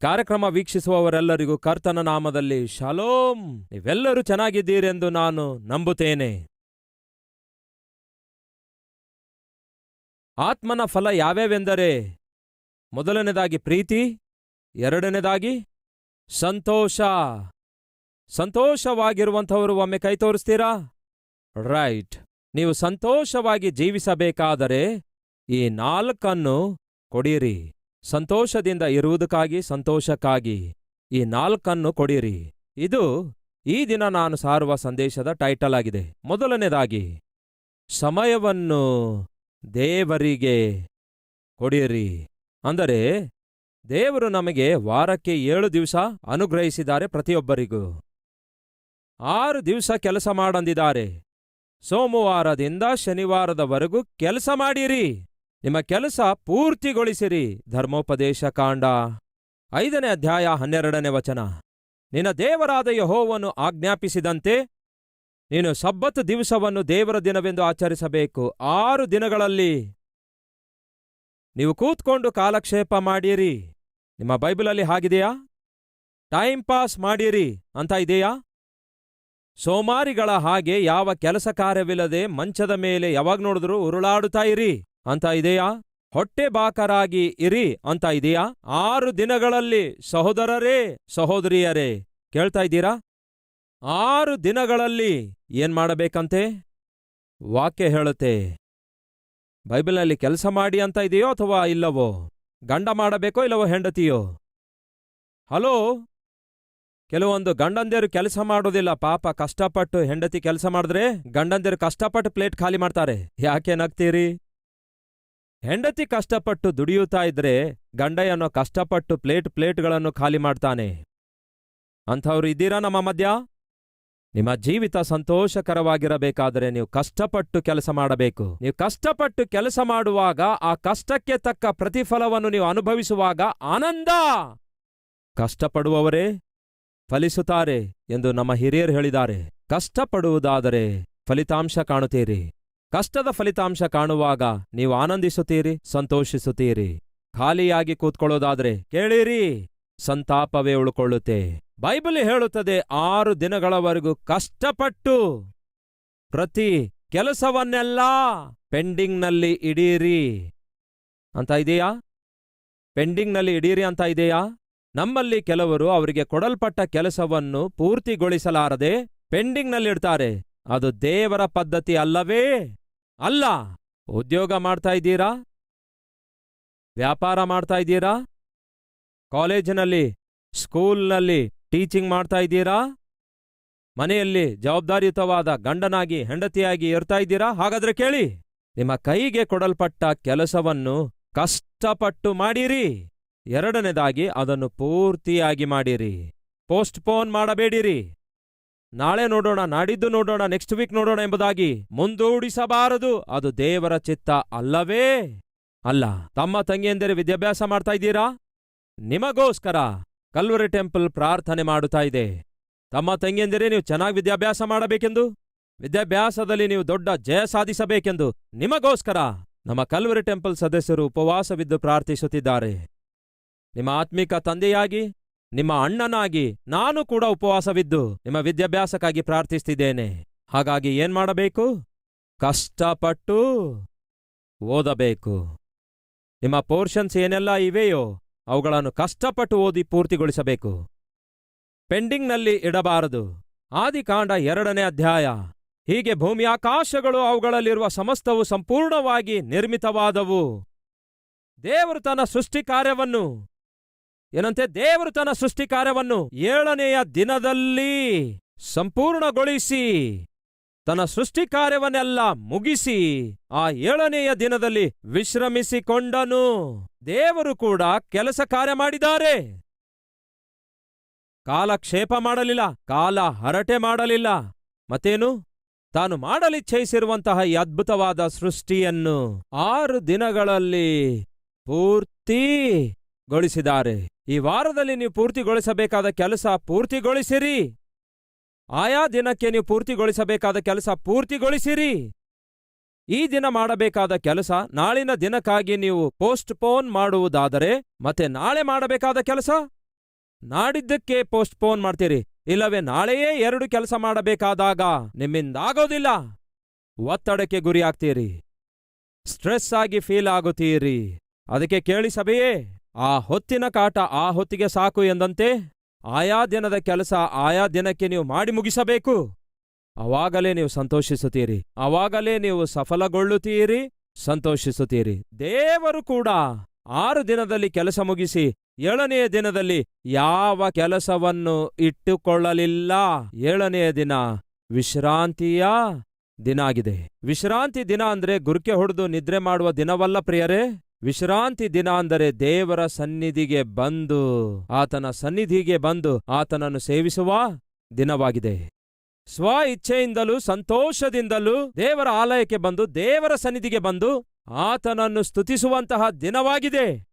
ಕಾರ್ಯಕ್ರಮ ವೀಕ್ಷಿಸುವವರೆಲ್ಲರಿಗೂ ಕರ್ತನ ನಾಮದಲ್ಲಿ ಶಾಲೋಮ್ ನೀವೆಲ್ಲರೂ ಚೆನ್ನಾಗಿದ್ದೀರೆಂದು ನಾನು ನಂಬುತ್ತೇನೆ. ಆತ್ಮನ ಫಲ ಯಾವ್ಯಾವೆಂದರೆ ಮೊದಲನೇದಾಗಿ ಪ್ರೀತಿ, ಎರಡನೇದಾಗಿ ಸಂತೋಷ. ಸಂತೋಷವಾಗಿರುವಂಥವರು ಒಮ್ಮೆ ಕೈ ತೋರಿಸ್ತೀರಾ? ರೈಟ್. ನೀವು ಸಂತೋಷವಾಗಿ ಜೀವಿಸಬೇಕಾದರೆ ಈ ನಾಲ್ಕನ್ನು ಕೊಡಿರಿ. ಸಂತೋಷದಿಂದ ಇರುವುದಕ್ಕಾಗಿ, ಸಂತೋಷಕ್ಕಾಗಿ ಈ ನಾಲ್ಕನ್ನು ಕೊಡಿರಿ. ಇದು ಈ ದಿನ ನಾನು ಸಾರುವ ಸಂದೇಶದ ಟೈಟಲ್ ಆಗಿದೆ. ಮೊದಲನೇದಾಗಿ, ಸಮಯವನ್ನು ದೇವರಿಗೆ ಕೊಡಿರಿ. ಅಂದರೆ, ದೇವರು ನಮಗೆ ವಾರಕ್ಕೆ ಏಳು ದಿವಸ ಅನುಗ್ರಹಿಸಿದ್ದಾರೆ ಪ್ರತಿಯೊಬ್ಬರಿಗೂ. ಆರು ದಿವಸ ಕೆಲಸ ಮಾಡಂದಿದ್ದಾರೆ. ಸೋಮವಾರದಿಂದ ಶನಿವಾರದವರೆಗೂ ಕೆಲಸ ಮಾಡಿರಿ. ನಿಮ್ಮ ಕೆಲಸ ಪೂರ್ತಿಗೊಳಿಸಿರಿ. ಧರ್ಮೋಪದೇಶ ಕಾಂಡ ಐದನೇ ಅಧ್ಯಾಯ ಹನ್ನೆರಡನೇ ವಚನ. ನಿನ್ನ ದೇವರಾದ ಯಹೋವನ್ನು ಆಜ್ಞಾಪಿಸಿದಂತೆ ನೀನು ಸಬ್ಬತ್ ದಿವಸವನ್ನು ದೇವರ ದಿನವೆಂದು ಆಚರಿಸಬೇಕು. ಆರು ದಿನಗಳಲ್ಲಿ ನೀವು ಕೂತ್ಕೊಂಡು ಕಾಲಕ್ಷೇಪ ಮಾಡಿರಿ. ನಿಮ್ಮ ಬೈಬಲಲ್ಲಿ ಹಾಗಿದೆಯಾ? ಟೈಮ್ ಪಾಸ್ ಮಾಡಿರಿ ಅಂತ ಇದೆಯಾ? ಸೋಮಾರಿಗಳ ಹಾಗೆ ಯಾವ ಕೆಲಸ ಕಾರ್ಯವಿಲ್ಲದೆ ಮಂಚದ ಮೇಲೆ ಯಾವಾಗ ನೋಡಿದ್ರೂ ಉರುಳಾಡುತ್ತಾ ಇರಿ. ಅಂತ ಇದೆಯಾ? ಹೊಟ್ಟೆ ಬಾಕರಾಗಿ ಇರಿ ಅಂತ ಇದೆಯಾ? ಆರು ದಿನಗಳಲ್ಲಿ ಸಹೋದರರೇ, ಸಹೋದರಿಯರೇ, ಕೇಳ್ತಾ ಇದ್ದೀರಾ? ಆರು ದಿನಗಳಲ್ಲಿ ಏನ್ ಮಾಡಬೇಕಂತೆ? ವಾಕ್ಯ ಹೇಳುತ್ತೆ. ಬೈಬಲ್ನಲ್ಲಿ ಕೆಲಸ ಮಾಡಿ ಅಂತ ಇದೆಯೋ ಅಥವಾ ಇಲ್ಲವೋ? ಗಂಡ ಮಾಡಬೇಕೋ ಇಲ್ಲವೋ ಹೆಂಡತಿಯೋ? ಹಲೋ? ಕೆಲವೊಂದು ಗಂಡಂದಿರು ಕೆಲಸ ಮಾಡೋದಿಲ್ಲ, ಪಾಪ ಕಷ್ಟಪಟ್ಟು ಹೆಂಡತಿ ಕೆಲಸ ಮಾಡಿದ್ರೆ ಗಂಡಂದಿರು ಕಷ್ಟಪಟ್ಟು ಪ್ಲೇಟ್ ಖಾಲಿ ಮಾಡ್ತಾರೆ. ಯಾಕೆ ನಗ್ತೀರಿ? ಹೆಂಡತಿ ಕಷ್ಟಪಟ್ಟು ದುಡಿಯುತ್ತಾ ಇದ್ರೆ ಗಂಡ ಏನೋ ಕಷ್ಟಪಟ್ಟು ಪ್ಲೇಟ್ ಪ್ಲೇಟ್ಗಳನ್ನು ಖಾಲಿ ಮಾಡ್ತಾನೆ. ಅಂಥವ್ರು ಇದ್ದೀರಾ ನಮ್ಮ ಮಧ್ಯ? ನಿಮ್ಮ ಜೀವಿತ ಸಂತೋಷಕರವಾಗಿರಬೇಕಾದರೆ ನೀವು ಕಷ್ಟಪಟ್ಟು ಕೆಲಸ ಮಾಡಬೇಕು. ನೀವು ಕಷ್ಟಪಟ್ಟು ಕೆಲಸ ಮಾಡುವಾಗ ಆ ಕಷ್ಟಕ್ಕೆ ತಕ್ಕ ಪ್ರತಿಫಲವನ್ನು ನೀವು ಅನುಭವಿಸುವಾಗ ಆನಂದ! ಕಷ್ಟಪಡುವವರೇ, ಫಲಿಸುತ್ತಾರೆ ಎಂದು ನಮ್ಮ ಹಿರಿಯರು ಹೇಳಿದ್ದಾರೆ. ಕಷ್ಟಪಡುವುದಾದರೆ ಫಲಿತಾಂಶ ಕಾಣುತ್ತೀರಿ. ಕಷ್ಟದ ಫಲಿತಾಂಶ ಕಾಣುವಾಗ ನೀವು ಆನಂದಿಸುತ್ತೀರಿ, ಸಂತೋಷಿಸುತ್ತೀರಿ. ಖಾಲಿಯಾಗಿ ಕೂತ್ಕೊಳ್ಳೋದಾದ್ರೆ ಕೇಳಿರಿ, ಸಂತಾಪವೇ ಉಳ್ಕೊಳ್ಳುತ್ತೆ. ಬೈಬಲ್ ಹೇಳುತ್ತದೆ, ಆರು ದಿನಗಳವರೆಗೂ ಕಷ್ಟಪಟ್ಟು ಪ್ರತಿ ಕೆಲಸವನ್ನೆಲ್ಲ ಪೆಂಡಿಂಗ್ನಲ್ಲಿ ಇಡೀರಿ. ಅಂತ ಇದೆಯಾ? ಪೆಂಡಿಂಗ್ನಲ್ಲಿ ಇಡೀರಿ ಅಂತ ಇದೆಯಾ? ನಮ್ಮಲ್ಲಿ ಕೆಲವರು ಅವರಿಗೆ ಕೊಡಲ್ಪಟ್ಟ ಕೆಲಸವನ್ನು ಪೂರ್ತಿಗೊಳಿಸಲಾರದೆ ಪೆಂಡಿಂಗ್ನಲ್ಲಿಡ್ತಾರೆ ಅದು ದೇವರ ಪದ್ಧತಿ ಅಲ್ಲವೇ? ಅಲ್ಲ, ಉದ್ಯೋಗ ಮಾಡ್ತಾ ಇದ್ದೀರಾ? ವ್ಯಾಪಾರ ಮಾಡ್ತಾ ಇದ್ದೀರಾ? ಕಾಲೇಜಿನಲ್ಲಿ, ಸ್ಕೂಲ್ನಲ್ಲಿ ಟೀಚಿಂಗ್ ಮಾಡ್ತಾ ಇದ್ದೀರಾ? ಮನೆಯಲ್ಲಿ ಜವಾಬ್ದಾರಿಯುತವಾದ ಗಂಡನಾಗಿ, ಹೆಂಡತಿಯಾಗಿ ಇರ್ತಾ ಇದ್ದೀರಾ? ಹಾಗಾದ್ರೆ ಕೇಳಿ, ನಿಮ್ಮ ಕೈಗೆ ಕೊಡಲ್ಪಟ್ಟ ಕೆಲಸವನ್ನು ಕಷ್ಟಪಟ್ಟು ಮಾಡಿರಿ. ಎರಡನೇದಾಗಿ ಅದನ್ನು ಪೂರ್ತಿಯಾಗಿ ಮಾಡಿರಿ. ಪೋಸ್ಟ್ಪೋನ್ ಮಾಡಬೇಡಿರಿ. ನಾಳೆ ನೋಡೋಣ, ನಾಡಿದ್ದು ನೋಡೋಣ ನೆಕ್ಸ್ಟ್ ವೀಕ್ ನೋಡೋಣ ಎಂಬುದಾಗಿ ಮುಂದೂಡಿಸಬಾರದು. ಅದು ದೇವರ ಚಿತ್ತ ಅಲ್ಲವೇ? ಅಲ್ಲ. ತಮ್ಮ ತಂಗಿಯಂದರೆ ವಿದ್ಯಾಭ್ಯಾಸ ಮಾಡ್ತಾ ಇದ್ದೀರಾ? ನಿಮಗೋಸ್ಕರ ಕಲ್ವರಿ ಟೆಂಪಲ್ ಪ್ರಾರ್ಥನೆ ಮಾಡುತ್ತಾ ಇದೆ. ತಮ್ಮ ತಂಗಿಯಂದರೆ ನೀವು ಚೆನ್ನಾಗಿ ವಿದ್ಯಾಭ್ಯಾಸ ಮಾಡಬೇಕೆಂದು? ವಿದ್ಯಾಭ್ಯಾಸದಲ್ಲಿ ನೀವು ದೊಡ್ಡ ಜಯ ಸಾಧಿಸಬೇಕೆಂದು ನಿಮಗೋಸ್ಕರ ನಮ್ಮ ಕಲ್ವರಿ ಟೆಂಪಲ್ ಸದಸ್ಯರು ಉಪವಾಸವಿದ್ದು ಪ್ರಾರ್ಥಿಸುತ್ತಿದ್ದಾರೆ. ನಿಮ್ಮ ಆತ್ಮಿಕ ತಂದೆಯಾಗಿ ನಿಮ್ಮ ಅಣ್ಣನಾಗಿ ನಾನು ಕೂಡ ಉಪವಾಸವಿದ್ದು ನಿಮ್ಮ ವಿದ್ಯಾಭ್ಯಾಸಕ್ಕಾಗಿ ಪ್ರಾರ್ಥಿಸ್ತಿದ್ದೇನೆ. ಹಾಗಾಗಿ ಏನ್ ಮಾಡಬೇಕು? ಕಷ್ಟಪಟ್ಟು ಓದಬೇಕು. ನಿಮ್ಮ ಪೋರ್ಷನ್ಸ್ ಏನೆಲ್ಲ ಇವೆಯೋ ಅವುಗಳನ್ನು ಕಷ್ಟಪಟ್ಟು ಓದಿ ಪೂರ್ತಿಗೊಳಿಸಬೇಕು. ಪೆಂಡಿಂಗ್ನಲ್ಲಿ ಇಡಬಾರದು. ಆದಿಕಾಂಡ ಎರಡನೇ ಅಧ್ಯಾಯ. ಹೀಗೆ ಭೂಮಿಯಾಕಾಶಗಳು ಅವುಗಳಲ್ಲಿರುವ ಸಮಸ್ತವು ಸಂಪೂರ್ಣವಾಗಿ ನಿರ್ಮಿತವಾದವು. ದೇವರು ತನ್ನ ಸೃಷ್ಟಿ ಕಾರ್ಯವನ್ನು ಏನಂತೆ? ದೇವರು ತನ್ನ ಸೃಷ್ಟಿ ಕಾರ್ಯವನ್ನು ಏಳನೆಯ ದಿನದಲ್ಲಿ ಸಂಪೂರ್ಣಗೊಳಿಸಿ, ತನ್ನ ಸೃಷ್ಟಿ ಕಾರ್ಯವನ್ನೆಲ್ಲ ಮುಗಿಸಿ, ಆ ಏಳನೆಯ ದಿನದಲ್ಲಿ ವಿಶ್ರಮಿಸಿಕೊಂಡನು. ದೇವರು ಕೂಡ ಕೆಲಸ ಕಾರ್ಯ ಮಾಡಿದ್ದಾರೆ. ಕಾಲಕ್ಷೇಪ ಮಾಡಲಿಲ್ಲ, ಕಾಲ ಹರಟೆ ಮಾಡಲಿಲ್ಲ. ಮತ್ತೇನು? ತಾನು ಮಾಡಲಿಚ್ಛಯಿಸಿರುವಂತಹ ಈ ಅದ್ಭುತವಾದ ಸೃಷ್ಟಿಯನ್ನು ಆರು ದಿನಗಳಲ್ಲಿ ಪೂರ್ತಿಗೊಳಿಸಿದ್ದಾರೆ. ಈ ವಾರದಲ್ಲಿ ನೀವು ಪೂರ್ತಿಗೊಳಿಸಬೇಕಾದ ಕೆಲಸ ಪೂರ್ತಿಗೊಳಿಸಿರಿ. ಆಯಾ ದಿನಕ್ಕೆ ನೀವು ಪೂರ್ತಿಗೊಳಿಸಬೇಕಾದ ಕೆಲಸ ಪೂರ್ತಿಗೊಳಿಸಿರಿ. ಈ ದಿನ ಮಾಡಬೇಕಾದ ಕೆಲಸ ನಾಳಿನ ದಿನಕ್ಕಾಗಿ ನೀವು ಪೋಸ್ಟ್ಪೋನ್ ಮಾಡುವುದಾದರೆ ಮತ್ತೆ ನಾಳೆ ಮಾಡಬೇಕಾದ ಕೆಲಸ? ನಾಡಿದ್ದಕ್ಕೆ ಪೋಸ್ಟ್ಪೋನ್ ಮಾಡ್ತೀರಿ. ಇಲ್ಲವೇ ನಾಳೆಯೇ ಎರಡು ಕೆಲಸ ಮಾಡಬೇಕಾದಾಗ ನಿಮ್ಮಿಂದಾಗೋದಿಲ್ಲ. ಒತ್ತಡಕ್ಕೆ ಗುರಿಯಾಗ್ತೀರಿ. ಸ್ಟ್ರೆಸ್ ಆಗಿ ಫೀಲ್ ಆಗುತ್ತೀರಿ. ಅದಕ್ಕೆ ಕೇಳಿ ಸಭೆಯೇ. ಆ ಹೊತ್ತಿನ ಕಾಟ ಆ ಹೊತ್ತಿಗೆ ಸಾಕು ಎಂದಂತೆ ಆಯಾ ದಿನದ ಕೆಲಸ ಆಯಾ ದಿನಕ್ಕೆ ನೀವು ಮಾಡಿ ಮುಗಿಸಬೇಕು. ಅವಾಗಲೇ ನೀವು ಸಂತೋಷಿಸುತ್ತೀರಿ. ಅವಾಗಲೇ ನೀವು ಸಫಲಗೊಳ್ಳುತ್ತೀರಿ. ಸಂತೋಷಿಸುತ್ತೀರಿ. ದೇವರು ಕೂಡ ಆರು ದಿನದಲ್ಲಿ ಕೆಲಸ ಮುಗಿಸಿ ಏಳನೆಯ ದಿನದಲ್ಲಿ ಯಾವ ಕೆಲಸವನ್ನು ಇಟ್ಟುಕೊಳ್ಳಲಿಲ್ಲ. ಏಳನೆಯ ದಿನ ವಿಶ್ರಾಂತಿಯ ದಿನ ಆಗಿದೆ. ವಿಶ್ರಾಂತಿ ದಿನ ಅಂದ್ರೆ ಗುರುಕೆ ಹೊಡೆದು ನಿದ್ರೆ ಮಾಡುವ ದಿನವಲ್ಲ ಪ್ರಿಯರೇ. ವಿಶ್ರಾಂತಿ ದಿನ ಅಂದರೆ ದೇವರ ಸನ್ನಿಧಿಗೆ ಬಂದು, ಆತನ ಸನ್ನಿಧಿಗೆ ಬಂದು ಆತನನ್ನು ಸೇವಿಸುವ ದಿನವಾಗಿದೆ. ಸ್ವ ಇಚ್ಛೆಯಿಂದಲೂ ಸಂತೋಷದಿಂದಲೂ ದೇವರ ಆಲಯಕ್ಕೆ ಬಂದು, ದೇವರ ಸನ್ನಿಧಿಗೆ ಬಂದು ಆತನನ್ನು ಸ್ತುತಿಸುವಂತಹ ದಿನವಾಗಿದೆ.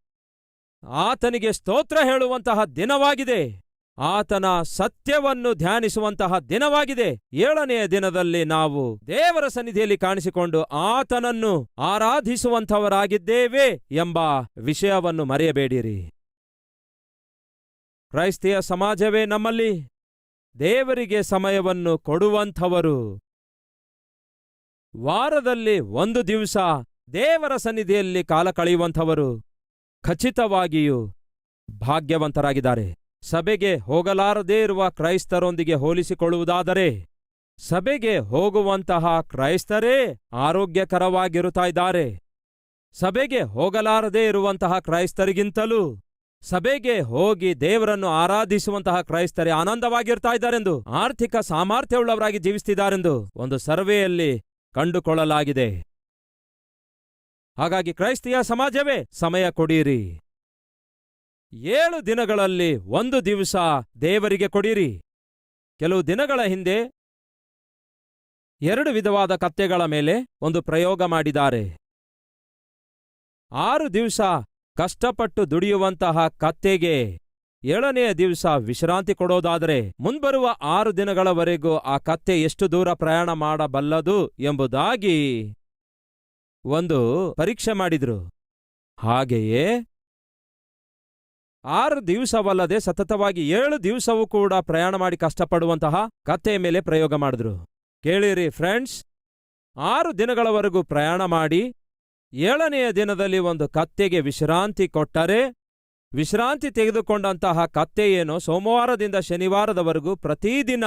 ಆತನಿಗೆ ಸ್ತೋತ್ರ ಹೇಳುವಂತಹ ದಿನವಾಗಿದೆ. ಆತನ ಸತ್ಯವನ್ನು ಧ್ಯಾನಿಸುವಂತಹ ದಿನವಾಗಿದೆ. ಏಳನೆಯ ದಿನದಲ್ಲಿ ನಾವು ದೇವರ ಸನ್ನಿಧಿಯಲ್ಲಿ ಕಾಣಿಸಿಕೊಂಡು ಆತನನ್ನು ಆರಾಧಿಸುವಂಥವರಾಗಿದ್ದೇವೆ ಎಂಬ ವಿಷಯವನ್ನು ಮರೆಯಬೇಡಿರಿ. ಕ್ರೈಸ್ತಿಯ ಸಮಾಜವೇ ನಮ್ಮಲ್ಲಿ ದೇವರಿಗೆ ಸಮಯವನ್ನು ಕೊಡುವಂಥವರು. ವಾರದಲ್ಲಿ ಒಂದು ದಿವಸ ದೇವರ ಸನ್ನಿಧಿಯಲ್ಲಿ ಕಾಲ ಕಳೆಯುವಂಥವರು ಖಚಿತವಾಗಿಯೂ ಭಾಗ್ಯವಂತರಾಗಿದ್ದಾರೆ. ಸಭೆಗೆ ಹೋಗಲಾರದೇ ಇರುವ ಕ್ರೈಸ್ತರೊಂದಿಗೆ ಹೋಲಿಸಿಕೊಳ್ಳುವುದಾದರೆ, ಸಭೆಗೆ ಹೋಗುವಂತಹ ಕ್ರೈಸ್ತರೇ ಆರೋಗ್ಯಕರವಾಗಿರುತ್ತಾ ಇದ್ದಾರೆ ಸಭೆಗೆ ಹೋಗಲಾರದೇ ಇರುವಂತಹ ಕ್ರೈಸ್ತರಿಗಿಂತಲೂ, ಸಭೆಗೆ ಹೋಗಿ ದೇವರನ್ನು ಆರಾಧಿಸುವಂತಹ ಕ್ರೈಸ್ತರೇ ಆನಂದವಾಗಿರ್ತಾ ಇದ್ದಾರೆಂದು ಆರ್ಥಿಕ ಸಾಮರ್ಥ್ಯವುಳ್ಳವರಾಗಿ ಜೀವಿಸುತ್ತಿದ್ದಾರೆಂದು ಒಂದು ಸರ್ವೆಯಲ್ಲಿ ಕಂಡುಕೊಳ್ಳಲಾಗಿದೆ. ಹಾಗಾಗಿ ಕ್ರೈಸ್ತಿಯ ಸಮಾಜವೇ ಸಮಯ ಕೊಡಿರಿ. ಏಳು ದಿನಗಳಲ್ಲಿ ಒಂದು ದಿವಸ ದೇವರಿಗೆ ಕೊಡಿರಿ. ಕೆಲವು ದಿನಗಳ ಹಿಂದೆ ಎರಡು ವಿಧವಾದ ಕತ್ತೆಗಳ ಮೇಲೆ ಒಂದು ಪ್ರಯೋಗ ಮಾಡಿದ್ದಾರೆ. ಆರು ದಿವಸ ಕಷ್ಟಪಟ್ಟು ದುಡಿಯುವಂತಹ ಕತ್ತೆಗೆ ಏಳನೆಯ ದಿವಸ ವಿಶ್ರಾಂತಿ ಕೊಡೋದಾದರೆ ಮುಂಬರುವ ಆರು ದಿನಗಳವರೆಗೂ ಆ ಕತ್ತೆ ಎಷ್ಟು ದೂರ ಪ್ರಯಾಣ ಮಾಡಬಲ್ಲದು ಎಂಬುದಾಗಿ ಒಂದು ಪರೀಕ್ಷೆ ಮಾಡಿದ್ರು. ಹಾಗೆಯೇ ಆರು ದಿವಸವಲ್ಲದೆ ಸತತವಾಗಿ ಏಳು ದಿವಸವೂ ಕೂಡ ಪ್ರಯಾಣ ಮಾಡಿ ಕಷ್ಟಪಡುವಂತಹ ಕತ್ತೆಯ ಮೇಲೆ ಪ್ರಯೋಗ ಮಾಡಿದ್ರು. ಕೇಳಿರಿ ಫ್ರೆಂಡ್ಸ್ ಆರು ದಿನಗಳವರೆಗೂ ಪ್ರಯಾಣ ಮಾಡಿ ಏಳನೆಯ ದಿನದಲ್ಲಿ ಒಂದು ಕತ್ತೆಗೆ ವಿಶ್ರಾಂತಿ ಕೊಟ್ಟರೆ ವಿಶ್ರಾಂತಿ ತೆಗೆದುಕೊಂಡಂತಹ ಕತ್ತೆ ಏನೋ? ಸೋಮವಾರದಿಂದ ಶನಿವಾರದವರೆಗೂ ಪ್ರತಿದಿನ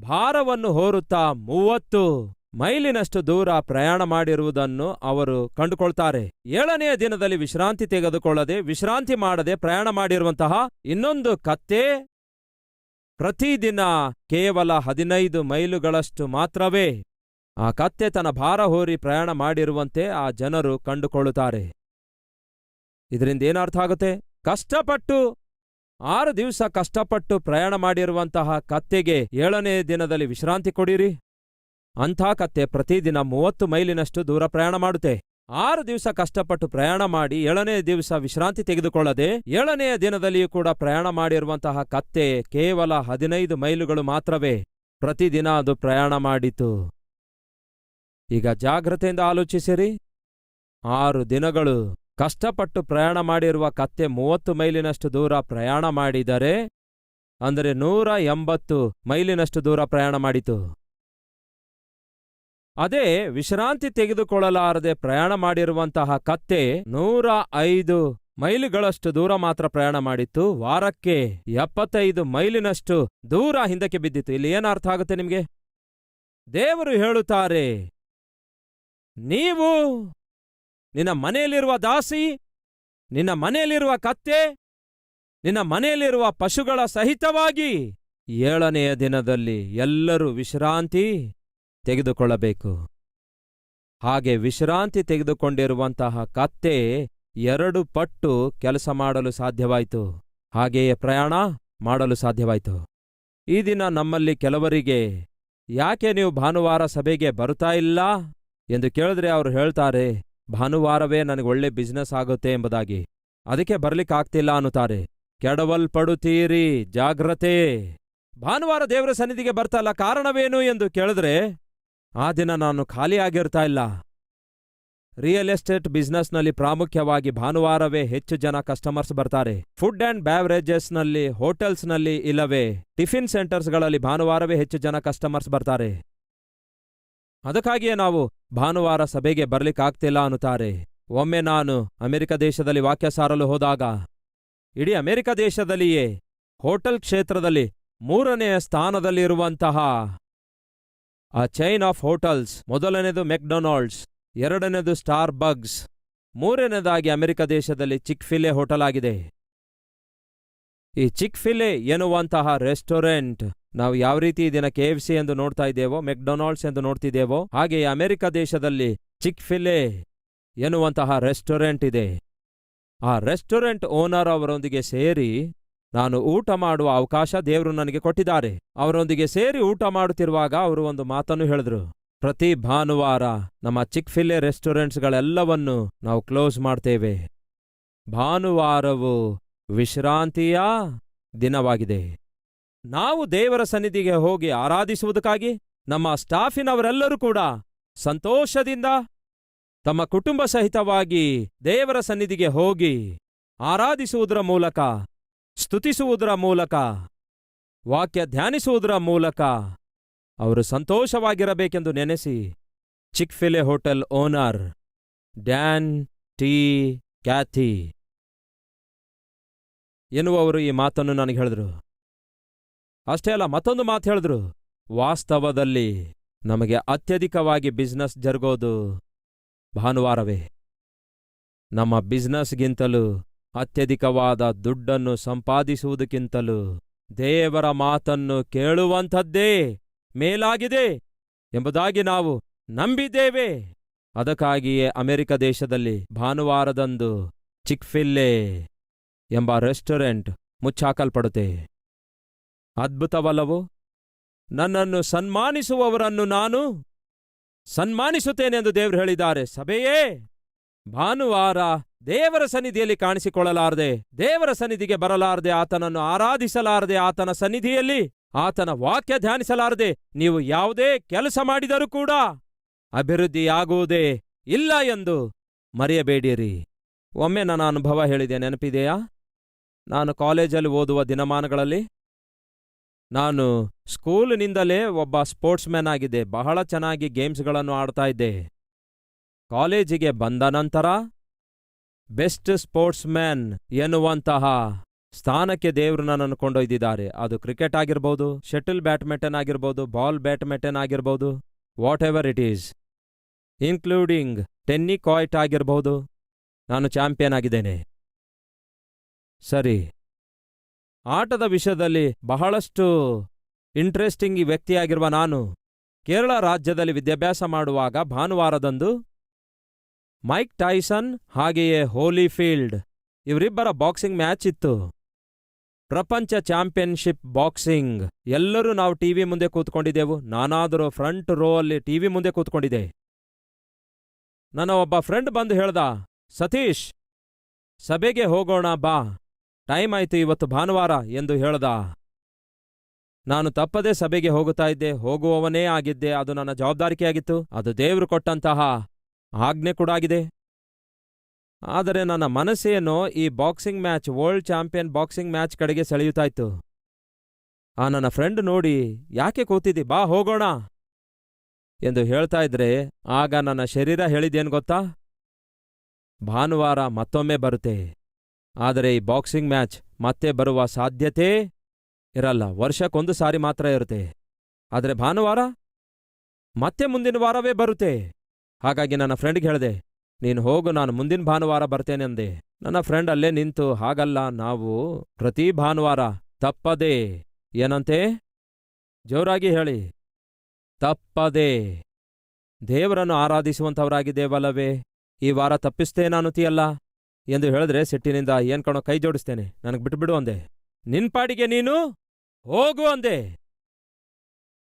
ಭಾರವನ್ನು ಹೋರುತ್ತಾ ಮೂವತ್ತು. ಮೈಲಿನಷ್ಟು ದೂರ ಪ್ರಯಾಣ ಮಾಡಿರುವುದನ್ನು ಅವರು ಕಂಡುಕೊಳ್ತಾರೆ. ಏಳನೆಯ ದಿನದಲ್ಲಿ ವಿಶ್ರಾಂತಿ ತೆಗೆದುಕೊಳ್ಳದೆ, ವಿಶ್ರಾಂತಿ ಮಾಡದೆ ಪ್ರಯಾಣ ಮಾಡಿರುವಂತಹ ಇನ್ನೊಂದು ಕತ್ತೆ ಪ್ರತಿದಿನ ಕೇವಲ ಹದಿನೈದು ಮೈಲುಗಳಷ್ಟು ಮಾತ್ರವೇ. ಆ ಕತ್ತೆ ತನ್ನ ಭಾರ ಹೋರಿ ಪ್ರಯಾಣ ಮಾಡಿರುವಂತೆ ಆ ಜನರು ಕಂಡುಕೊಳ್ಳುತ್ತಾರೆ. ಇದರಿಂದ ಏನರ್ಥ ಆಗುತ್ತೆ? ಕಷ್ಟಪಟ್ಟು, ಆರು ದಿವಸ ಕಷ್ಟಪಟ್ಟು ಪ್ರಯಾಣ ಮಾಡಿರುವಂತಹ ಕತ್ತೆಗೆ ಏಳನೇ ದಿನದಲ್ಲಿ ವಿಶ್ರಾಂತಿ ಕೊಡಿರಿ. ಅಂಥ ಕತ್ತೆ ಪ್ರತಿದಿನ ಮೂವತ್ತು ಮೈಲಿನಷ್ಟು ದೂರ ಪ್ರಯಾಣ ಮಾಡುತ್ತೆ. ಆರು ದಿವಸ ಕಷ್ಟಪಟ್ಟು ಪ್ರಯಾಣ ಮಾಡಿ ಏಳನೇ ದಿವಸ ವಿಶ್ರಾಂತಿ ತೆಗೆದುಕೊಳ್ಳದೆ ಏಳನೆಯ ದಿನದಲ್ಲಿಯೂ ಕೂಡ ಪ್ರಯಾಣ ಮಾಡಿರುವಂತಹ ಕತ್ತೆ ಕೇವಲ ಹದಿನೈದು ಮೈಲುಗಳು ಮಾತ್ರವೇ. ಪ್ರತಿದಿನ ಅದು ಪ್ರಯಾಣ ಮಾಡಿತು. ಈಗ ಜಾಗ್ರತೆಯಿಂದ ಆಲೋಚಿಸಿರಿ. ಆರು ದಿನಗಳು ಕಷ್ಟಪಟ್ಟು ಪ್ರಯಾಣ ಮಾಡಿರುವ ಕತ್ತೆ ಮೂವತ್ತು ಮೈಲಿನಷ್ಟು ದೂರ ಪ್ರಯಾಣ ಮಾಡಿದರೆ, ಅಂದರೆ ನೂರ ಎಂಬತ್ತು ಮೈಲಿನಷ್ಟು ದೂರ ಪ್ರಯಾಣ ಮಾಡಿತು. ಅದೇ ವಿಶ್ರಾಂತಿ ತೆಗೆದುಕೊಳ್ಳಲಾರದೆ ಪ್ರಯಾಣ ಮಾಡಿರುವಂತಹ ಕತ್ತೆ ನೂರ ಐದು ಮೈಲುಗಳಷ್ಟು ದೂರ ಮಾತ್ರ ಪ್ರಯಾಣ ಮಾಡಿತ್ತು. ವಾರಕ್ಕೆ ಎಪ್ಪತ್ತೈದು ಮೈಲಿನಷ್ಟು ದೂರ ಹಿಂದಕ್ಕೆ ಬಿದ್ದಿತ್ತು. ಇಲ್ಲಿ ಏನು ಅರ್ಥ ಆಗುತ್ತೆ ನಿಮಗೆ? ದೇವರು ಹೇಳುತ್ತಾರೆ, ನೀವು ನಿನ್ನ ಮನೆಯಲ್ಲಿರುವ ದಾಸಿ, ನಿನ್ನ ಮನೆಯಲ್ಲಿರುವ ಕತ್ತೆ, ನಿನ್ನ ಮನೆಯಲ್ಲಿರುವ ಪಶುಗಳ ಸಹಿತವಾಗಿ ಏಳನೆಯ ದಿನದಲ್ಲಿ ಎಲ್ಲರೂ ವಿಶ್ರಾಂತಿ ತೆಗೆದುಕೊಳ್ಳಬೇಕು. ಹಾಗೆ ವಿಶ್ರಾಂತಿ ತೆಗೆದುಕೊಂಡಿರುವಂತಹ ಕತ್ತೆ ಎರಡು ಪಟ್ಟು ಕೆಲಸ ಮಾಡಲು ಸಾಧ್ಯವಾಯಿತು. ಹಾಗೆಯೇ ಪ್ರಯಾಣ ಮಾಡಲು ಸಾಧ್ಯವಾಯಿತು. ಈ ದಿನ ನಮ್ಮಲ್ಲಿ ಕೆಲವರಿಗೆ, ಯಾಕೆ ನೀವು ಭಾನುವಾರ ಸಭೆಗೆ ಬರುತ್ತಾ ಇಲ್ಲ? ಎಂದು ಕೇಳಿದ್ರೆ ಅವರು ಹೇಳ್ತಾರೆ, ಭಾನುವಾರವೇ ನನಗೆ ಒಳ್ಳೆ ಬಿಸ್ನೆಸ್ ಆಗುತ್ತೆ ಎಂಬುದಾಗಿ. ಅದಕ್ಕೆ ಬರ್ಲಿಕ್ಕಾಗ್ತಿಲ್ಲ ಅನ್ನುತ್ತಾರೆ. ಕೆಡವಲ್ಪಡುತ್ತೀರಿ, ಜಾಗ್ರತೆ. ಭಾನುವಾರ ದೇವರ ಸನ್ನಿಧಿಗೆ ಬರ್ತಲ್ಲ ಕಾರಣವೇನು? ಎಂದು ಕೇಳಿದ್ರೆ ಆ ದಿನ ನಾನು ಖಾಲಿಯಾಗಿರ್ತಾ ಇಲ್ಲ. ರಿಯಲ್ ಎಸ್ಟೇಟ್ ಬಿಸ್ನೆಸ್ನಲ್ಲಿ ಪ್ರಾಮುಖ್ಯವಾಗಿ ಭಾನುವಾರವೇ ಹೆಚ್ಚು ಜನ ಕಸ್ಟಮರ್ಸ್ ಬರ್ತಾರೆ. ಫುಡ್ ಅಂಡ್ ಬ್ಯಾವರೇಜಸ್ನಲ್ಲಿ, ಹೋಟೆಲ್ಸ್ನಲ್ಲಿ ಇಲ್ಲವೇ? ಟಿಫಿನ್ ಸೆಂಟರ್ಸ್ಗಳಲ್ಲಿ ಭಾನುವಾರವೇ ಹೆಚ್ಚು ಜನ ಕಸ್ಟಮರ್ಸ್ ಬರ್ತಾರೆ. ಅದಕ್ಕಾಗಿಯೇ ನಾವು ಭಾನುವಾರ ಸಭೆಗೆ ಬರ್ಲಿಕ್ಕಾಗ್ತಿಲ್ಲ ಅನ್ನುತ್ತಾರೆ. ಒಮ್ಮೆ ನಾನು ಅಮೆರಿಕ ದೇಶದಲ್ಲಿ ವಾಕ್ಯ ಸಾರಲು ಹೋದಾಗ, ಇಡೀ ಅಮೆರಿಕ ದೇಶದಲ್ಲಿಯೇ ಹೋಟೆಲ್ ಕ್ಷೇತ್ರದಲ್ಲಿ ಮೂರನೆಯ ಸ್ಥಾನದಲ್ಲಿರುವಂತಹ ಆ ಚೈನ್ ಆಫ್ ಹೋಟೆಲ್ಸ್ ಮೊದಲನೇದು ಮೆಕ್ಡೊನಾಲ್ಡ್ಸ್, ಎರಡನೇದು ಸ್ಟಾರ್ ಬಗ್ಸ್ ಮೂರನೇದಾಗಿ ಅಮೆರಿಕ ದೇಶದಲ್ಲಿ ಚಿಕ್ ಫಿಲೆ ಹೋಟೆಲ್ ಆಗಿದೆ. ಈ ಚಿಕ್ ಫಿಲೆ ಎನ್ನುವಂತಹ ರೆಸ್ಟೋರೆಂಟ್ ನಾವು ಯಾವ ರೀತಿ ಇದನ್ನ ಕೆ ಎಫ್ ಸಿ ಎಂದು ನೋಡ್ತಾ ಇದ್ದೇವೋ, ಮೆಕ್ಡೊನಾಲ್ಡ್ಸ್ ಎಂದು ನೋಡ್ತಿದ್ದೇವೋ, ಹಾಗೆ ಅಮೆರಿಕ ದೇಶದಲ್ಲಿ ಚಿಕ್ ಫಿಲೆ ಎನ್ನುವಂತಹ ರೆಸ್ಟೋರೆಂಟ್ ಇದೆ. ಆ ರೆಸ್ಟೋರೆಂಟ್ ಓನರ್ ಅವರೊಂದಿಗೆ ಸೇರಿ ನಾನು ಊಟ ಮಾಡುವ ಅವಕಾಶ ದೇವರು ನನಗೆ ಕೊಟ್ಟಿದ್ದಾರೆ. ಅವರೊಂದಿಗೆ ಸೇರಿ ಊಟ ಮಾಡುತ್ತಿರುವಾಗ ಅವರು ಒಂದು ಮಾತನ್ನು ಹೇಳಿದ್ರು. ಪ್ರತಿ ಭಾನುವಾರ ನಮ್ಮ ಚಿಕ್ಫಿಲೆ ರೆಸ್ಟೋರೆಂಟ್ಸ್ಗಳೆಲ್ಲವನ್ನು ನಾವು ಕ್ಲೋಸ್ ಮಾಡ್ತೇವೆ. ಭಾನುವಾರವು ವಿಶ್ರಾಂತಿಯ ದಿನವಾಗಿದೆ. ನಾವು ದೇವರ ಸನ್ನಿಧಿಗೆ ಹೋಗಿ ಆರಾಧಿಸುವುದಕ್ಕಾಗಿ ನಮ್ಮ ಸ್ಟಾಫಿನವರೆಲ್ಲರೂ ಕೂಡ ಸಂತೋಷದಿಂದ ತಮ್ಮ ಕುಟುಂಬ ಸಹಿತವಾಗಿ ದೇವರ ಸನ್ನಿಧಿಗೆ ಹೋಗಿ ಆರಾಧಿಸುವುದರ ಮೂಲಕ ಸ್ತುತಿಸುವುದರ ಮೂಲಕ, ವಾಕ್ಯ ಧ್ಯಾನಿಸುವುದರ ಮೂಲಕ ಅವರು ಸಂತೋಷವಾಗಿರಬೇಕೆಂದು ನೆನೆಸಿ, Chick fil A hotel owner Dan T. Cathy ಎನ್ನುವವರು ಈ ಮಾತನ್ನು ನನಗೆ ಹೇಳಿದ್ರು. ಅಷ್ಟೇ ಅಲ್ಲ, ಮತ್ತೊಂದು ಮಾತು ಹೇಳಿದ್ರು. ವಾಸ್ತವದಲ್ಲಿ ನಮಗೆ ಅತ್ಯಧಿಕವಾಗಿ ಬಿಸ್ನೆಸ್ ಜರುಗೋದು ಭಾನುವಾರವೇ. ನಮ್ಮ ಬಿಸ್ನೆಸ್ಗಿಂತಲೂ ಅತ್ಯಧಿಕವಾದ ದುಡ್ಡನ್ನು ಸಂಪಾದಿಸುವುದಕ್ಕಿಂತಲೂ ದೇವರ ಮಾತನ್ನು ಕೇಳುವಂಥದ್ದೇ ಮೇಲಾಗಿದೆ ಎಂಬುದಾಗಿ ನಾವು ನಂಬಿದ್ದೇವೆ. ಅದಕ್ಕಾಗಿಯೇ ಅಮೆರಿಕ ದೇಶದಲ್ಲಿ ಭಾನುವಾರದಂದು ಚಿಕ್ಫಿಲ್ಲೆ ಎಂಬ ರೆಸ್ಟೋರೆಂಟ್ ಮುಚ್ಚಾಕಲ್ಪಡುತ್ತೆ. ಅದ್ಭುತವಲ್ಲವೋ? ನನ್ನನ್ನು ಸನ್ಮಾನಿಸುವವರನ್ನು ನಾನು ಸನ್ಮಾನಿಸುತ್ತೇನೆಂದು ದೇವರು ಹೇಳಿದ್ದಾರೆ. ಸಭೆಯೇ! ಭಾನುವಾರ ದೇವರ ಸನ್ನಿಧಿಯಲ್ಲಿ ಕಾಣಿಸಿಕೊಳ್ಳಲಾರದೆ, ದೇವರ ಸನ್ನಿಧಿಗೆ ಬರಲಾರದೆ, ಆತನನ್ನು ಆರಾಧಿಸಲಾರದೆ, ಆತನ ಸನ್ನಿಧಿಯಲ್ಲಿ ಆತನ ವಾಕ್ಯ ಧ್ಯಾನಿಸಲಾರದೆ, ನೀವು ಯಾವುದೇ ಕೆಲಸ ಮಾಡಿದರೂ ಕೂಡ ಅಭಿವೃದ್ಧಿಯಾಗುವುದೇ ಇಲ್ಲ ಎಂದು ಮರೆಯಬೇಡಿರಿ. ಒಮ್ಮೆ ನನ್ನ ಅನುಭವ ಹೇಳಿದೆ, ನೆನಪಿದೆಯಾ? ನಾನು ಕಾಲೇಜಲ್ಲಿ ಓದುವ ದಿನಮಾನಗಳಲ್ಲಿ ನಾನು ಸ್ಕೂಲಿನಿಂದಲೇ ಒಬ್ಬ ಸ್ಪೋರ್ಟ್ಸ್ ಮ್ಯಾನ್ ಆಗಿದ್ದೆ, ಬಹಳ ಚೆನ್ನಾಗಿ ಗೇಮ್ಸ್ಗಳನ್ನು ಆಡ್ತಾ ಇದ್ದೆ. ಕಾಲೇಜಿಗೆ ಬಂದ ನಂತರ ಬೆಸ್ಟ್ ಸ್ಪೋರ್ಟ್ಸ್ ಮ್ಯಾನ್ ಎನ್ನುವಂತಹ ಸ್ಥಾನಕ್ಕೆ ದೇವರು ನನ್ನನ್ನು ಕೊಂಡೊಯ್ದಿದ್ದಾರೆ. ಅದು ಕ್ರಿಕೆಟ್ ಆಗಿರ್ಬೋದು, ಶಟಲ್ ಬ್ಯಾಡ್ಮಿಂಟನ್ ಆಗಿರ್ಬೋದು, ಬಾಲ್ ಬ್ಯಾಡ್ಮಿಂಟನ್ ಆಗಿರ್ಬೋದು whatever it is, including tennikoit ಆಗಿರ್ಬೋದು, ನಾನು ಚಾಂಪಿಯನ್ ಆಗಿದ್ದೇನೆ. ಸರಿ. ಆಟದ ವಿಷಯದಲ್ಲಿ ಬಹಳಷ್ಟು ಇಂಟ್ರೆಸ್ಟಿಂಗ್ ವ್ಯಕ್ತಿಯಾಗಿರುವ ನಾನು ಕೇರಳ ರಾಜ್ಯದಲ್ಲಿ ವಿದ್ಯಾಭ್ಯಾಸ ಮಾಡುವಾಗ ಭಾನುವಾರದಂದು ಮೈಕ್ ಟೈಸನ್ ಹಾಗೆಯೇ ಹೋಲಿಫೀಲ್ಡ್ ಇವರಿಬ್ಬರ ಬಾಕ್ಸಿಂಗ್ ಮ್ಯಾಚ್ ಇತ್ತು. ಪ್ರಪಂಚ ಚಾಂಪಿಯನ್ಶಿಪ್ ಬಾಕ್ಸಿಂಗ್. ಎಲ್ಲರೂ ನಾವು ಟಿವಿ ಮುಂದೆ ಕೂತ್ಕೊಂಡಿದ್ದೆವು. ನಾನಾದರೂ ಫ್ರಂಟ್ ರೋ ಅಲ್ಲಿ ಟಿವಿ ಮುಂದೆ ಕೂತ್ಕೊಂಡಿದ್ದೆ. ನನ್ನ ಒಬ್ಬ ಫ್ರೆಂಡ್ ಬಂದು ಹೇಳ್ದ, ಸತೀಶ್, ಸಭೆಗೆ ಹೋಗೋಣ ಬಾ. ಟೈಮ್ ಆಯ್ತು ಇವತ್ತು ಭಾನುವಾರ, ಎಂದು ಹೇಳ್ದ. ನಾನು ತಪ್ಪದೆ ಸಭೆಗೆ ಹೋಗುತ್ತಾ ಇದ್ದೆ. ಹೋಗುವವನೇ ಆಗಿದ್ದೆ. ಅದು ನನ್ನ ಜವಾಬ್ದಾರಿಕೆಯಾಗಿತ್ತು ಅದು ದೇವರು ಕೊಟ್ಟಂತಹ ಆಜ್ಞೆ ಕೂಡ ಆಗಿದೆ ಆದರೆ ನನ್ನ ಮನಸ್ಸೇನೋ ಈ boxing match, world champion boxing match ಕಡೆಗೆ ಸೆಳೆಯುತ್ತಾ ಇತ್ತು ಆ ನನ್ನ ಫ್ರೆಂಡ್ ನೋಡಿ, ಯಾಕೆ ಕೂತಿದ್ದಿ? ಬಾ, ಹೋಗೋಣ. ಎಂದು ಹೇಳ್ತಾ ಇದ್ರೆ, ಆಗ ನನ್ನ ಶರೀರ ಹೇಳಿದೇನು ಗೊತ್ತಾ? ಭಾನುವಾರ ಮತ್ತೊಮ್ಮೆ ಬರುತ್ತೆ. ಆದರೆ ಈ ಬಾಕ್ಸಿಂಗ್ ಮ್ಯಾಚ್ ಮತ್ತೆ ಬರುವ ಸಾಧ್ಯತೆ ಇರಲ್ಲ. ವರ್ಷಕ್ಕೊಂದು ಸಾರಿ ಮಾತ್ರ ಇರುತ್ತೆ. ಆದರೆ ಭಾನುವಾರ ಮತ್ತೆ ಮುಂದಿನ ವಾರವೇ ಬರುತ್ತೆ. ಹಾಗಾಗಿ ನನ್ನ ಫ್ರೆಂಡ್ಗೆ ಹೇಳಿದೆ, ನೀನು ಹೋಗು, ನಾನು ಮುಂದಿನ ಭಾನುವಾರ ಬರ್ತೇನೆ ಅಂದೆ. ನನ್ನ ಫ್ರೆಂಡ್ ಅಲ್ಲೇ ನಿಂತು, ಹಾಗಲ್ಲ, ನಾವು ಪ್ರತಿ ಭಾನುವಾರ ತಪ್ಪದೆ. ಏನಂತೆ? ಜೋರಾಗಿ ಹೇಳಿ. ತಪ್ಪದೆ. ದೇವರನ್ನು ಆರಾಧಿಸುವಂಥವರಾಗಿದ್ದೇವಲ್ಲವೇ? ಈ ವಾರ ತಪ್ಪಿಸ್ತೇನಾನುತಿಯಲ್ಲ ಎಂದು ಹೇಳಿದ್ರೆ ಸಿಟ್ಟಿನಿಂದ ಏನ್ ಕಣೋ ಕೈ ಜೋಡಿಸ್ತೇನೆ. ನನಗೆ ಬಿಟ್ಬಿಡು ಅಂದೆ. ನಿನ್ ಪಾಡಿಗೆ ನೀನು ಹೋಗು ಅಂದೆ.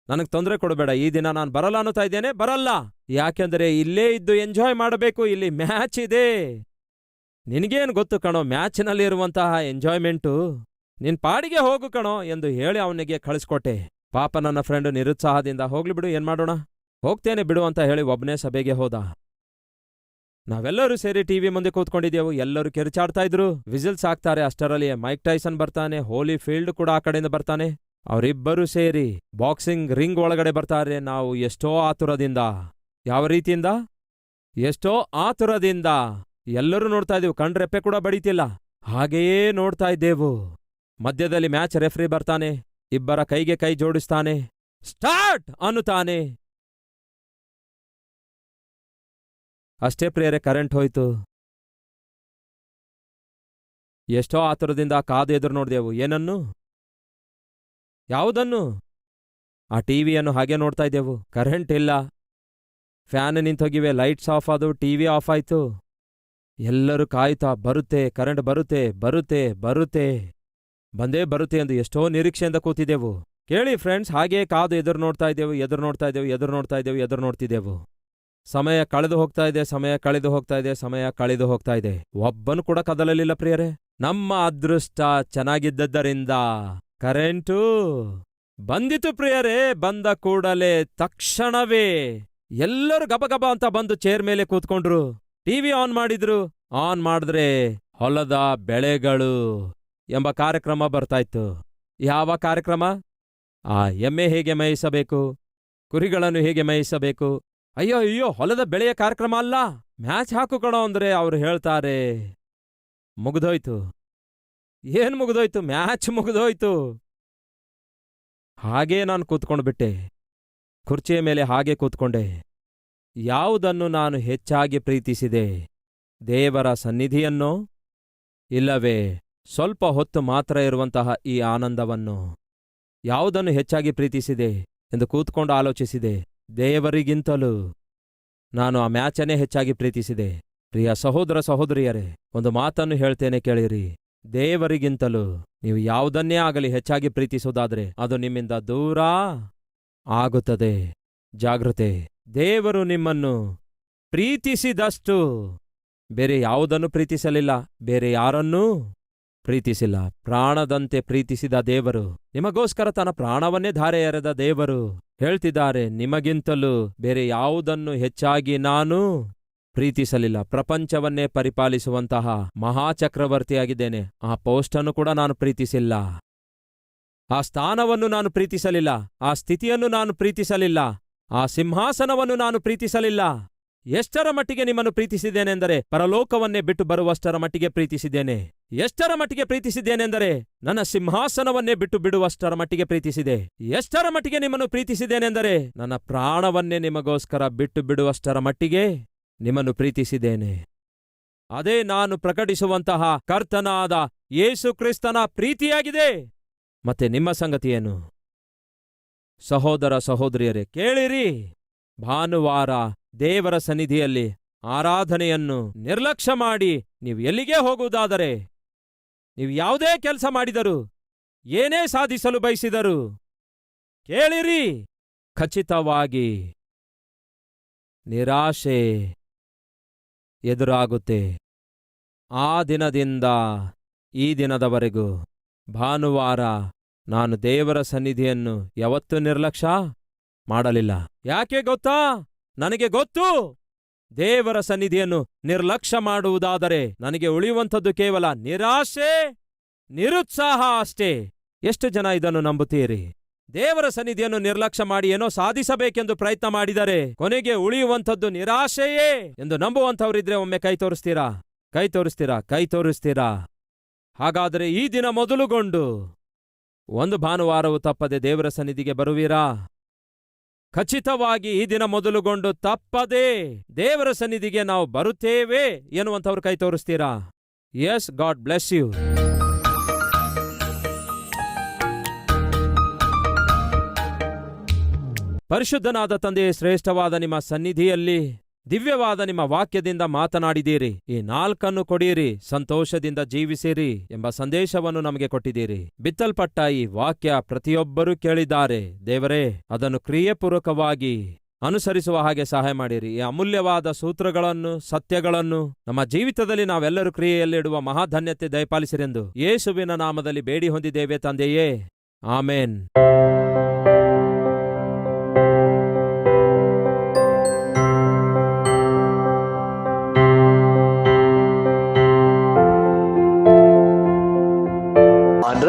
ನನಗೆ ತೊಂದರೆ ಕೊಡಬೇಡ, ಈ ದಿನ ನಾನು ಬರಲ್ಲ ಅನ್ನುತ್ತಾ ಇದ್ದೇನೆ? ಬರಲ್ಲ. ಯಾಕೆಂದರೆ ಇಲ್ಲೇ ಇದ್ದು ಎಂಜಾಯ್ ಮಾಡಬೇಕು, ಇಲ್ಲಿ ಮ್ಯಾಚ್ ಇದೆ. ನಿನಗೇನು ಗೊತ್ತು ಕಣೋ ಮ್ಯಾಚ್ನಲ್ಲಿರುವಂತಹ ಎಂಜಾಯ್ಮೆಂಟು ನಿನ್ ಪಾಡಿಗೆ ಹೋಗು ಕಣೋ ಎಂದು ಹೇಳಿ ಅವನಿಗೆ ಕಳಿಸ್ಕೊಟ್ಟೆ. ಪಾಪ ನನ್ನ ಫ್ರೆಂಡ್ ನಿರುತ್ಸಾಹದಿಂದ ಹೋಗ್ಲಿ ಬಿಡು, ಏನು ಮಾಡೋಣ? ಹೋಗ್ತೇನೆ ಬಿಡು ಅಂತ ಹೇಳಿ ಒಬ್ಬನೇ ಸಭೆಗೆ ಹೋದ. ನಾವೆಲ್ಲರೂ ಸೇರಿ ಟಿವಿ ಮುಂದೆ ಕೂತ್ಕೊಂಡಿದ್ದೆವು, ಎಲ್ಲರೂ ಕಿರುಚಾಡ್ತಾ ಇದ್ರು. ವಿಸಿಲ್ಸ್ ಹಾಕ್ತಾರೆ, ಅಷ್ಟರಲ್ಲಿಯೇ ಮೈಕ್ ಟೈಸನ್ ಬರ್ತಾನೆ, ಹೋಲಿ ಫೀಲ್ಡ್ ಕೂಡ ಆ ಕಡೆಯಿಂದ ಬರ್ತಾನೆ. ಅವರಿಬ್ಬರು ಸೇರಿ ಬಾಕ್ಸಿಂಗ್ ರಿಂಗ್ ಒಳಗಡೆ ಬರ್ತಾರೆ ನಾವು ಎಷ್ಟೋ ಆತುರದಿಂದ. ಯಾವ ರೀತಿಯಿಂದ? ಎಷ್ಟೋ ಆತುರದಿಂದ. ಎಲ್ಲರೂ ನೋಡ್ತಾ ಇದ್ದೀವಿ ಕಣ್ರೆಪ್ಪೆ ಕೂಡ ಬಡೀತಿಲ್ಲ. ಹಾಗೆಯೇ ನೋಡ್ತಾ ಇದ್ದೇವು. ಮಧ್ಯದಲ್ಲಿ ಮ್ಯಾಚ್ ರೆಫ್ರಿ ಬರ್ತಾನೆ, ಇಬ್ಬರ ಕೈಗೆ ಕೈ ಜೋಡಿಸ್ತಾನೆ. ಸ್ಟಾರ್ಟ್ ಅನ್ನುತ್ತಾನೆ. ಅಷ್ಟೇ ಪ್ರಿಯರೇ, ಕರೆಂಟ್ ಹೋಯ್ತು. ಎಷ್ಟೋ ಆತುರದಿಂದ ಕಾದು ಎದುರು ನೋಡ್ದೆವು. ಏನನ್ನು? ಯಾವುದನ್ನು? ಆ ಟಿವಿಯನ್ನು ಹಾಗೆ ನೋಡ್ತಾ ಇದ್ದೆವು. ಕರೆಂಟ್ ಇಲ್ಲ. ಫ್ಯಾನ್ ನಿಂತೋಗಿವೆ, ಲೈಟ್ಸ್ ಆಫ್ ಆದವು, ಟಿವಿ ಆಫ್ ಆಯ್ತು. ಎಲ್ಲರೂ ಕಾಯ್ತಾ ಬರುತ್ತೆ, ಕರೆಂಟ್ ಬರುತ್ತೆ ಬರುತ್ತೆ ಬರುತ್ತೆ. ಬಂದೇ ಬರುತ್ತೆ ಎಂದು ಎಷ್ಟೋ ನಿರೀಕ್ಷೆಯಿಂದ ಕೂತಿದ್ದೆವು. ಕೇಳಿ ಫ್ರೆಂಡ್ಸ್, ಹಾಗೇ ಕಾದು ಎದುರು ನೋಡ್ತಾ ಇದ್ದೆವು, ಎದುರು ನೋಡ್ತಾ ಇದ್ದೆವು, ಎದುರು ನೋಡ್ತಾ ಇದ್ದೆವು, ಎದುರು ನೋಡ್ತಿದ್ದೆವು. ಸಮಯ ಕಳೆದು ಹೋಗ್ತಾ ಇದೆ, ಸಮಯ ಕಳೆದು ಹೋಗ್ತಾ ಇದೆ, ಸಮಯ ಕಳೆದು ಹೋಗ್ತಾ ಇದೆ. ಒಬ್ಬನು ಕೂಡ ಕದಲಲಿಲ್ಲ ಪ್ರಿಯರೇ. ನಮ್ಮ ಅದೃಷ್ಟ ಚೆನ್ನಾಗಿದ್ದದ್ದರಿಂದ ಕರೆಂಟು. ಬಂದಿತು ಪ್ರಿಯರೇ, ಬಂದ ಕೂಡಲೇ ತಕ್ಷಣವೇ. ಎಲ್ಲರೂ ಗಬಗಬ ಅಂತ ಬಂದು ಚೇರ್ ಮೇಲೆ ಕೂತ್ಕೊಂಡ್ರು. ಟಿವಿ ಆನ್ ಮಾಡಿದ್ರು. ಆನ್ ಮಾಡಿದ್ರೆ ಹೊಲದ ಬೆಳೆಗಳು ಎಂಬ ಕಾರ್ಯಕ್ರಮ ಬರ್ತಾಯಿತ್ತು ಯಾವ ಕಾರ್ಯಕ್ರಮ? ಆ ಎಮ್ಮೆ ಹೇಗೆ ಮೇಯಿಸಬೇಕು? ಕುರಿಗಳನ್ನು ಹೇಗೆ ಮೇಯಿಸಬೇಕು? ಅಯ್ಯೋ ಅಯ್ಯೋ, ಹೊಲದ ಬೆಳೆಯ ಕಾರ್ಯಕ್ರಮ ಅಲ್ಲ. ಮ್ಯಾಚ್ ಹಾಕು ಕಣೋ ಅಂದ್ರೆ ಅವ್ರು ಹೇಳ್ತಾರೆ. ಮುಗ್ದೋಯ್ತು. ಏನ್ ಮುಗಿದೋಯ್ತು? ಮ್ಯಾಚ್ ಮುಗಿದೋಯ್ತು. ಹಾಗೇ ನಾನು ಕೂತ್ಕೊಂಡ್ಬಿಟ್ಟೆ. ಕುರ್ಚಿಯ ಮೇಲೆ ಹಾಗೆ ಕೂತ್ಕೊಂಡೆ. ಯಾವುದನ್ನು ನಾನು ಹೆಚ್ಚಾಗಿ ಪ್ರೀತಿಸಿದೆ? ದೇವರ ಸನ್ನಿಧಿಯನ್ನೋ? ಇಲ್ಲವೇ, ಸ್ವಲ್ಪ ಹೊತ್ತು ಮಾತ್ರ ಇರುವಂತಹ ಈ ಆನಂದವನ್ನು ಯಾವುದನ್ನು ಹೆಚ್ಚಾಗಿ ಪ್ರೀತಿಸಿದೆ ಎಂದು ಕೂತ್ಕೊಂಡು ಆಲೋಚಿಸಿದೆ. ದೇವರಿಗಿಂತಲೂ ನಾನು ಆ ಮ್ಯಾಚನ್ನೇ ಹೆಚ್ಚಾಗಿ ಪ್ರೀತಿಸಿದೆ. ಪ್ರಿಯ ಸಹೋದರ ಸಹೋದರಿಯರೇ, ಒಂದು ಮಾತನ್ನು ಹೇಳ್ತೇನೆ ಕೇಳಿರಿ. ದೇವರಿಗಿಂತಲೂ ನೀವು ಯಾವುದನ್ನೇ ಆಗಲಿ ಹೆಚ್ಚಾಗಿ ಪ್ರೀತಿಸುವುದಾದರೆ ಅದು ನಿಮ್ಮಿಂದ ದೂರ ಆಗುತ್ತದೆ. ಜಾಗೃತೆ. ದೇವರು ನಿಮ್ಮನ್ನು ಪ್ರೀತಿಸಿದಷ್ಟು ಬೇರೆ ಯಾವುದನ್ನು ಪ್ರೀತಿಸಲಿಲ್ಲ, ಬೇರೆ ಯಾರನ್ನೂ ಪ್ರೀತಿಸಿಲ್ಲ. ಪ್ರಾಣದಂತೆ ಪ್ರೀತಿಸಿದ ದೇವರು, ನಿಮಗೋಸ್ಕರ ತನ್ನ ಪ್ರಾಣವನ್ನೇ ಧಾರೆ ಎರೆದ ದೇವರು ಹೇಳ್ತಿದ್ದಾರೆ, ನಿಮಗಿಂತಲೂ ಬೇರೆ ಯಾವುದನ್ನು ಹೆಚ್ಚಾಗಿ ನಾನು ಪ್ರೀತಿಸಲಿಲ್ಲ. ಪ್ರಪಂಚವನ್ನೇ ಪರಿಪಾಲಿಸುವಂತಹ ಮಹಾಚಕ್ರವರ್ತಿಯಾಗಿದ್ದೇನೆ. ಆ ಪೋಸ್ಟನ್ನು ಕೂಡ ನಾನು ಪ್ರೀತಿಸಿಲ್ಲ. ಆ ಸ್ಥಾನವನ್ನು ನಾನು ಪ್ರೀತಿಸಲಿಲ್ಲ. ಆ ಸ್ಥಿತಿಯನ್ನು ನಾನು ಪ್ರೀತಿಸಲಿಲ್ಲ. ಆ ಸಿಂಹಾಸನವನ್ನು ನಾನು ಪ್ರೀತಿಸಲಿಲ್ಲ. ಎಷ್ಟರ ಮಟ್ಟಿಗೆ ನಿಮ್ಮನ್ನು ಪ್ರೀತಿಸಿದ್ದೇನೆಂದರೆ ಪರಲೋಕವನ್ನೇ ಬಿಟ್ಟು ಬರುವಷ್ಟರ ಮಟ್ಟಿಗೆ ಪ್ರೀತಿಸಿದ್ದೇನೆ. ಎಷ್ಟರ ಮಟ್ಟಿಗೆ ಪ್ರೀತಿಸಿದ್ದೇನೆಂದರೆ ನನ್ನ ಸಿಂಹಾಸನವನ್ನೇ ಬಿಟ್ಟು ಬಿಡುವಷ್ಟರ ಮಟ್ಟಿಗೆ ಪ್ರೀತಿಸಿದೆ. ಎಷ್ಟರ ಮಟ್ಟಿಗೆ ನಿಮ್ಮನ್ನು ಪ್ರೀತಿಸಿದ್ದೇನೆಂದರೆ ನನ್ನ ಪ್ರಾಣವನ್ನೇ ನಿಮಗೋಸ್ಕರ ಬಿಟ್ಟು ಬಿಡುವಷ್ಟರ ಮಟ್ಟಿಗೆ ನಿಮ್ಮನ್ನು ಪ್ರೀತಿಸಿದ್ದೇನೆ. ಅದೇ ನಾನು ಪ್ರಕಟಿಸುವಂತಹ ಕರ್ತನಾದ ಯೇಸು ಕ್ರಿಸ್ತನ ಪ್ರೀತಿಯಾಗಿದೆ. ಮತ್ತೆ ನಿಮ್ಮ ಸಂಗತಿಯೇನು? ಸಹೋದರ ಸಹೋದರಿಯರೇ, ಕೇಳಿರಿ. ಭಾನುವಾರ ದೇವರ ಸನ್ನಿಧಿಯಲ್ಲಿ ಆರಾಧನೆಯನ್ನು ನಿರ್ಲಕ್ಷ್ಯ ಮಾಡಿ ನೀವು ಎಲ್ಲಿಗೆ ಹೋಗುವುದಾದರೆ? ನೀವು ಯಾವುದೇ ಕೆಲಸ ಮಾಡಿದರು, ಏನೇ ಸಾಧಿಸಲು ಬಯಸಿದರು, ಕೇಳಿರಿ. ಖಚಿತವಾಗಿ ನಿರಾಶೆ. ಎದುರಾಗುತ್ತೆ. ಆ ದಿನದಿಂದ ಈ ದಿನದವರೆಗೂ ಭಾನುವಾರ ನಾನು ದೇವರ ಸನ್ನಿಧಿಯನ್ನು ಯಾವತ್ತೂ ನಿರ್ಲಕ್ಷ್ಯ ಮಾಡಲಿಲ್ಲ. ಯಾಕೆ ಗೊತ್ತಾ? ನನಗೆ ಗೊತ್ತು! ದೇವರ ಸನ್ನಿಧಿಯನ್ನು ನಿರ್ಲಕ್ಷ್ಯ ಮಾಡುವುದಾದರೆ ನನಗೆ ಉಳಿಯುವಂಥದ್ದು ಕೇವಲ ನಿರಾಶೆ, ನಿರುತ್ಸಾಹ ಅಷ್ಟೇ. ಎಷ್ಟು ಜನ ಇದನ್ನು ನಂಬುತ್ತೀರಿ? ದೇವರ ಸನ್ನಿಧಿಯನ್ನು ನಿರ್ಲಕ್ಷ್ಯ ಮಾಡಿ ಏನೋ ಸಾಧಿಸಬೇಕೆಂದು ಪ್ರಯತ್ನ ಮಾಡಿದರೆ ಕೊನೆಗೆ ಉಳಿಯುವಂಥದ್ದು ನಿರಾಶೆಯೇ ಎಂದು ನಂಬುವಂಥವರಿದ್ರೆ ಒಮ್ಮೆ ಕೈ ತೋರಿಸ್ತೀರಾ? ಕೈ ತೋರಿಸ್ತೀರಾ? ಕೈ ತೋರಿಸ್ತೀರಾ? ಹಾಗಾದರೆ ಈ ದಿನ ಮೊದಲುಗೊಂಡು ಒಂದು ಭಾನುವಾರವು ತಪ್ಪದೆ ದೇವರ ಸನ್ನಿಧಿಗೆ ಬರುವೀರಾ? ಖಚಿತವಾಗಿ ಈ ದಿನ ಮೊದಲುಗೊಂಡು ತಪ್ಪದೆ ದೇವರ ಸನ್ನಿಧಿಗೆ ನಾವು ಬರುತ್ತೇವೆ ಎನ್ನುವಂಥವ್ರು ಕೈ ತೋರಿಸ್ತೀರಾ? ಎಸ್ ಗಾಡ್ ಬ್ಲೆಸ್ ಯು ಪರಿಶುದ್ಧನಾದ ತಂದೆಯೇ, ಶ್ರೇಷ್ಠವಾದ ನಿಮ್ಮ ಸನ್ನಿಧಿಯಲ್ಲಿ, ದಿವ್ಯವಾದ ನಿಮ್ಮ ವಾಕ್ಯದಿಂದ ಮಾತನಾಡಿದ್ದೀರಿ. ಈ ನಾಲ್ಕನ್ನು ಕೊಡಿರಿ ಸಂತೋಷದಿಂದ ಜೀವಿಸಿರಿ ಎಂಬ ಸಂದೇಶವನ್ನು ನಮಗೆ ಕೊಟ್ಟಿದ್ದೀರಿ. ಬಿತ್ತಲ್ಪಟ್ಟ ಈ ವಾಕ್ಯ ಪ್ರತಿಯೊಬ್ಬರೂ ಕೇಳಿದ್ದಾರೆ. ದೇವರೇ, ಅದನ್ನು ಕ್ರಿಯೆಪೂರ್ವಕವಾಗಿ ಅನುಸರಿಸುವ ಹಾಗೆ ಸಹಾಯ ಮಾಡಿರಿ. ಈ ಅಮೂಲ್ಯವಾದ ಸೂತ್ರಗಳನ್ನು, ಸತ್ಯಗಳನ್ನು ನಮ್ಮ ಜೀವಿತದಲ್ಲಿ ನಾವೆಲ್ಲರೂ ಕ್ರಿಯೆಯಲ್ಲಿಡುವ ಮಹಾಧನ್ಯತೆ ದಯಪಾಲಿಸಿರೆಂದು ಯೇಸುವಿನ ನಾಮದಲ್ಲಿ ಬೇಡಿ ಹೊಂದಿದ್ದೇವೆ ತಂದೆಯೇ. ಆಮೇನ್.